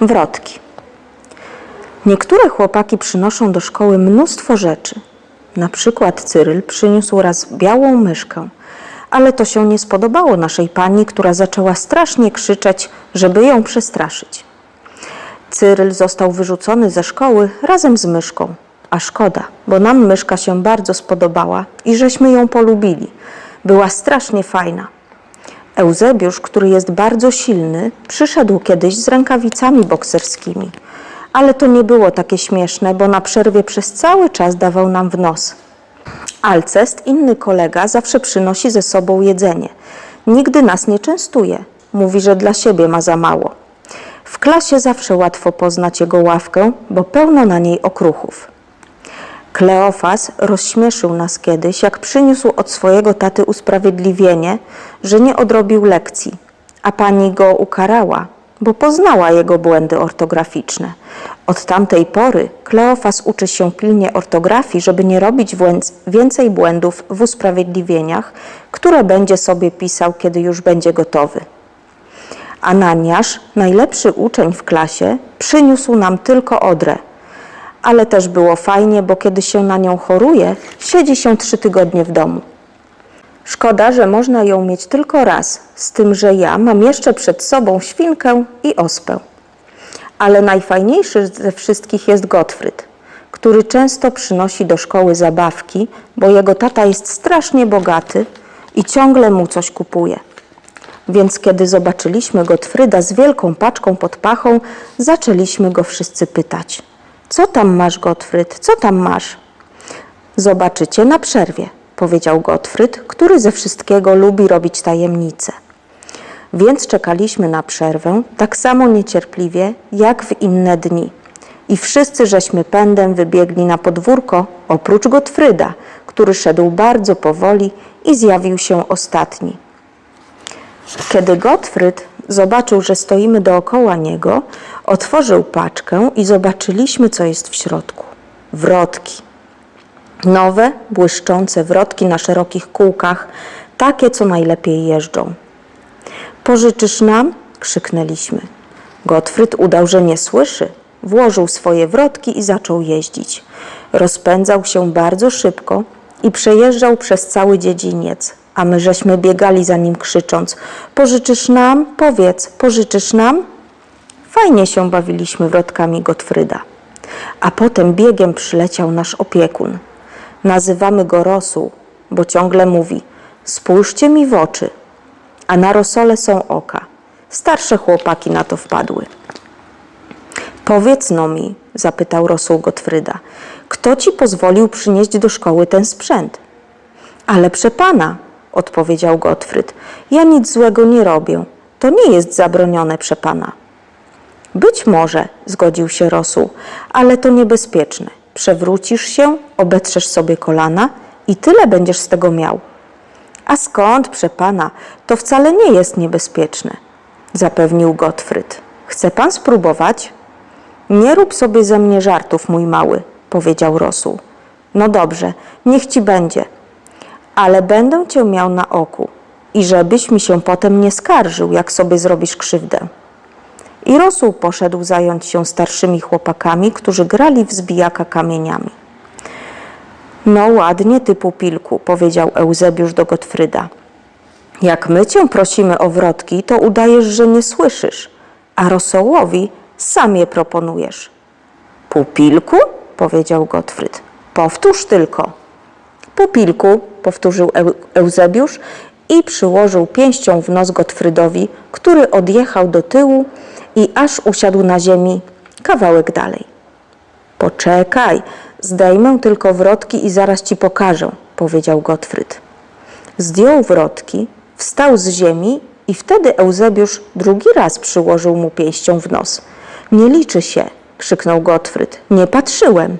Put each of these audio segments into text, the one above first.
Wrotki. Niektóre chłopaki przynoszą do szkoły mnóstwo rzeczy. Na przykład Cyryl przyniósł raz białą myszkę, ale to się nie spodobało naszej pani, która zaczęła strasznie krzyczeć, żeby ją przestraszyć. Cyryl został wyrzucony ze szkoły razem z myszką. A szkoda, bo nam myszka się bardzo spodobała i żeśmy ją polubili. Była strasznie fajna. Eusebiusz, który jest bardzo silny, przyszedł kiedyś z rękawicami bokserskimi. Ale to nie było takie śmieszne, bo na przerwie przez cały czas dawał nam w nos. Alcest, inny kolega, zawsze przynosi ze sobą jedzenie. Nigdy nas nie częstuje. Mówi, że dla siebie ma za mało. W klasie zawsze łatwo poznać jego ławkę, bo pełno na niej okruchów. Kleofas rozśmieszył nas kiedyś, jak przyniósł od swojego taty usprawiedliwienie, że nie odrobił lekcji, a pani go ukarała, bo poznała jego błędy ortograficzne. Od tamtej pory Kleofas uczy się pilnie ortografii, żeby nie robić więcej błędów w usprawiedliwieniach, które będzie sobie pisał, kiedy już będzie gotowy. Ananiasz, najlepszy uczeń w klasie, przyniósł nam tylko odrę. Ale też było fajnie, bo kiedy się na nią choruje, siedzi się trzy tygodnie w domu. Szkoda, że można ją mieć tylko raz, z tym, że ja mam jeszcze przed sobą świnkę i ospę. Ale najfajniejszy ze wszystkich jest Gottfried, który często przynosi do szkoły zabawki, bo jego tata jest strasznie bogaty i ciągle mu coś kupuje. Więc kiedy zobaczyliśmy Gottfrieda z wielką paczką pod pachą, zaczęliśmy go wszyscy pytać. Co tam masz, Gottfried? Co tam masz? Zobaczycie na przerwie, powiedział Gottfried, który ze wszystkiego lubi robić tajemnice. Więc czekaliśmy na przerwę tak samo niecierpliwie jak w inne dni. I wszyscy żeśmy pędem wybiegli na podwórko, oprócz Gottfrieda, który szedł bardzo powoli i zjawił się ostatni. Kiedy Gottfried zobaczył, że stoimy dookoła niego, otworzył paczkę i zobaczyliśmy, co jest w środku. Wrotki. Nowe, błyszczące wrotki na szerokich kółkach, takie, co najlepiej jeżdżą. Pożyczysz nam? krzyknęliśmy. Gottfried udał, że nie słyszy. Włożył swoje wrotki i zaczął jeździć. Rozpędzał się bardzo szybko i przejeżdżał przez cały dziedziniec, a my żeśmy biegali za nim krzycząc: Pożyczysz nam? Powiedz, pożyczysz nam? Fajnie się bawiliśmy wrotkami Gottfryda. A potem biegiem przyleciał nasz opiekun. Nazywamy go Rosół, bo ciągle mówi: Spójrzcie mi w oczy. A na rosole są oka. Starsze chłopaki na to wpadły. Powiedz no mi, zapytał Rosół Gottfryda, kto ci pozwolił przynieść do szkoły ten sprzęt? Ale przepana, odpowiedział Gottfried, ja nic złego nie robię. To nie jest zabronione przepana. Być może, zgodził się Rosół, ale to niebezpieczne. Przewrócisz się, obetrzesz sobie kolana i tyle będziesz z tego miał. A skąd, przepana, to wcale nie jest niebezpieczne, zapewnił Gottfried. Chce pan spróbować? Nie rób sobie ze mnie żartów, mój mały, powiedział Rosół. No dobrze, niech ci będzie, ale będę cię miał na oku i żebyś mi się potem nie skarżył, jak sobie zrobisz krzywdę. I Rosół poszedł zająć się starszymi chłopakami, którzy grali w zbijaka kamieniami. No ładnie, ty pupilku, powiedział Eusebiusz do Gottfryda. Jak my cię prosimy o wrotki, to udajesz, że nie słyszysz, a Rosołowi sam je proponujesz. Pupilku? powiedział Gottfryd. Powtórz tylko. Pupilku, powtórzył Eu- Eusebiusz i przyłożył pięścią w nos Gottfrydowi, który odjechał do tyłu i aż usiadł na ziemi kawałek dalej. Poczekaj, zdejmę tylko wrotki i zaraz ci pokażę, powiedział Gottfried. Zdjął wrotki, wstał z ziemi i wtedy Eusebiusz drugi raz przyłożył mu pięścią w nos. Nie liczy się, krzyknął Gottfried. Nie patrzyłem.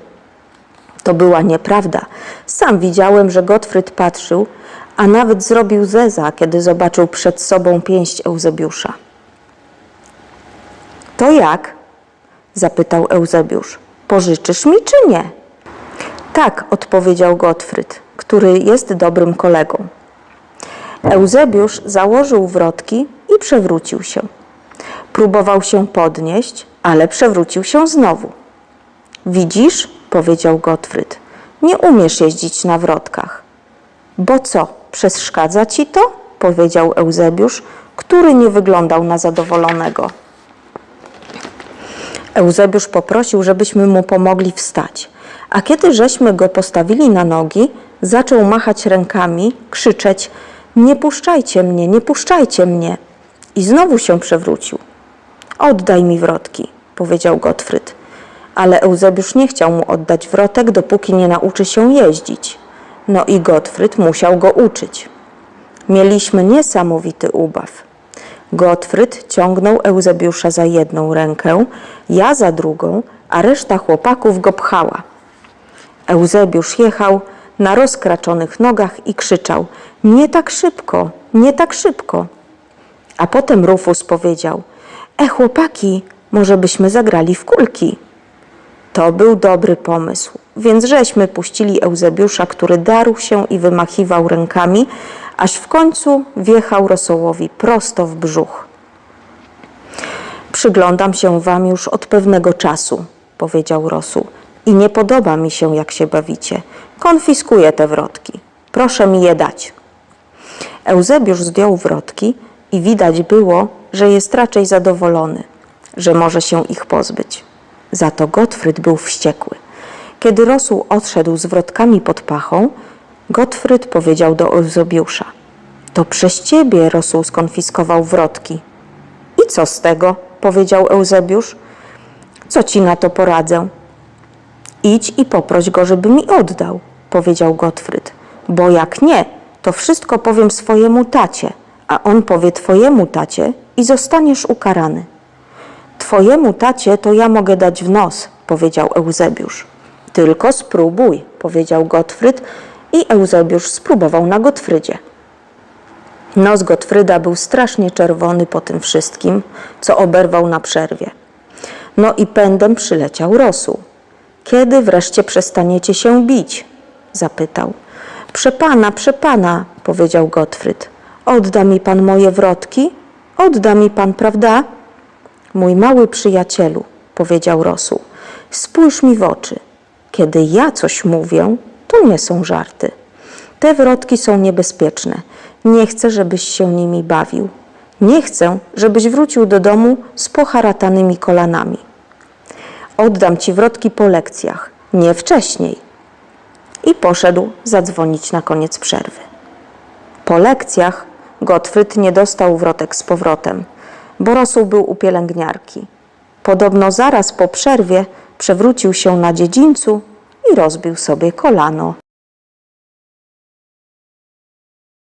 To była nieprawda. Sam widziałem, że Gottfried patrzył, a nawet zrobił zeza, kiedy zobaczył przed sobą pięść Eusebiusza. To jak? zapytał Eusebiusz. Pożyczysz mi czy nie? Tak, odpowiedział Gottfried, który jest dobrym kolegą. Eusebiusz założył wrotki i przewrócił się. Próbował się podnieść, ale przewrócił się znowu. Widzisz, powiedział Gottfried, nie umiesz jeździć na wrotkach. Bo co, przeszkadza ci to? powiedział Eusebiusz, który nie wyglądał na zadowolonego. Eusebiusz poprosił, żebyśmy mu pomogli wstać. A kiedy żeśmy go postawili na nogi, zaczął machać rękami, krzyczeć: Nie puszczajcie mnie, nie puszczajcie mnie! I znowu się przewrócił. Oddaj mi wrotki, powiedział Gottfried. Ale Eusebiusz nie chciał mu oddać wrotek, dopóki nie nauczy się jeździć. No i Gottfried musiał go uczyć. Mieliśmy niesamowity ubaw. Gottfried ciągnął Eusebiusza za jedną rękę, ja za drugą, a reszta chłopaków go pchała. Eusebiusz jechał na rozkraczonych nogach i krzyczał: Nie tak szybko, nie tak szybko. A potem Rufus powiedział: E, chłopaki, może byśmy zagrali w kulki. To był dobry pomysł, więc żeśmy puścili Eusebiusza, który darł się i wymachiwał rękami, aż w końcu wjechał rosołowi prosto w brzuch. Przyglądam się wam już od pewnego czasu, powiedział Rosół, i nie podoba mi się, jak się bawicie. Konfiskuję te wrotki. Proszę mi je dać. Eusebiusz zdjął wrotki i widać było, że jest raczej zadowolony, że może się ich pozbyć. Za to Gottfried był wściekły. Kiedy Rosół odszedł z wrotkami pod pachą, Gottfried powiedział do Eusebiusza: To przez ciebie Rosół skonfiskował wrotki. I co z tego? powiedział Eusebiusz. Co ci na to poradzę? Idź i poproś go, żeby mi oddał, powiedział Gottfried. Bo jak nie, to wszystko powiem swojemu tacie, a on powie twojemu tacie i zostaniesz ukarany. Twojemu tacie to ja mogę dać w nos, powiedział Eusebiusz. Tylko spróbuj, powiedział Gottfried i Eusebiusz spróbował na Gottfrydzie. Nos Gottfryda był strasznie czerwony po tym wszystkim, co oberwał na przerwie. No i pędem przyleciał Rosół. Kiedy wreszcie przestaniecie się bić? zapytał. Przepana, przepana, powiedział Gottfried. Odda mi pan moje wrotki? Odda mi pan, prawda? Mój mały przyjacielu, powiedział Rosół, spójrz mi w oczy. Kiedy ja coś mówię, to nie są żarty. Te wrotki są niebezpieczne. Nie chcę, żebyś się nimi bawił. Nie chcę, żebyś wrócił do domu z poharatanymi kolanami. Oddam ci wrotki po lekcjach, nie wcześniej. I poszedł zadzwonić na koniec przerwy. Po lekcjach Gottfried nie dostał wrotek z powrotem, bo Rosół był u pielęgniarki. Podobno zaraz po przerwie przewrócił się na dziedzińcu i rozbił sobie kolano.